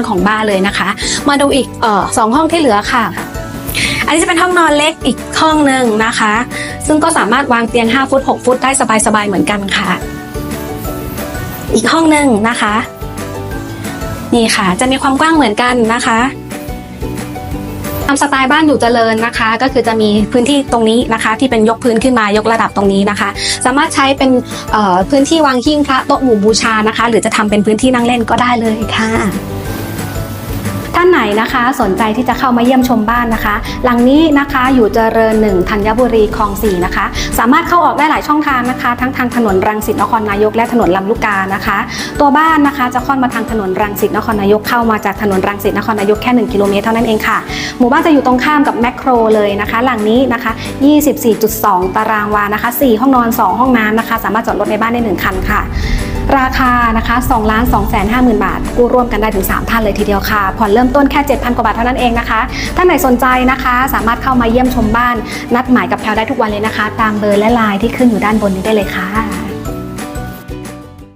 างของบ้านเลยนะคะ มาดูอีกเออสองห้องที่เหลือค่ะ อันนี้จะเป็นห้องนอนเล็กอีกห้องหนึ่งนะคะ ซึ่งก็สามารถวางเตียง 5 ฟุต 6 ฟุตได้สบายๆเหมือนกันค่ะ อีกห้องหนึ่งนะคะ นี่ค่ะ จะมีความกว้างเหมือนกันนะคะตามสไตล์บ้านอยู่เจริญนะคะ ก็คือจะมีพื้นที่ตรงนี้นะคะ ที่เป็นยกพื้นขึ้นมายกระดับตรงนี้นะคะ สามารถใช้เป็นพื้นที่วางหิ้งพระโต๊ะหมู่บูชานะคะ หรือจะทำเป็นพื้นที่นั่งเล่นก็ได้เลยค่ะ ท่านไหนนะคะสนใจที่จะเข้ามาเยี่ยมชมบ้านนะคะ หลังนี้นะคะอยู่เจริญหนึ่งธัญบุรีคลองสี่นะคะ สามารถเข้าออกได้หลายช่องทางนะคะ ทั้งทางถนนรังสิตนครนายกและถนนลำลูกกานะคะ ตัวบ้านนะคะจะค่อนมาทางถนนรังสิตนครนายกเข้ามาจากถนนรังสิตนครนายกแค่ 1 กิโลเมตรเท่านั้นเองค่ะ หมู่บ้านจะอยู่ตรงข้ามกับแมคโครเลยนะคะ หลังนี้นะคะ 24.2 ตารางวานะคะ 4 ห้องนอน 2 ห้องน้ำนะคะ สามารถจอดรถในบ้านได้ 1 คันค่ะ ราคานะคะ2ล้าน2แสน5หมื่นบาท กู้ร่วมกันได้ถึง 3 ท่านเลยทีเดียวค่ะ ผ่อนเริ่มต้นแค่ 7,000 กว่าบาทเท่านั้นเองนะคะท่านไหนสนใจนะคะ สามารถเข้ามาเยี่ยมชมบ้าน นัดหมายกับแพลวได้ทุกวันเลยนะคะ ตามเบอร์และไลน์ที่ขึ้นอยู่ด้านบนนี้ได้เลยค่ะ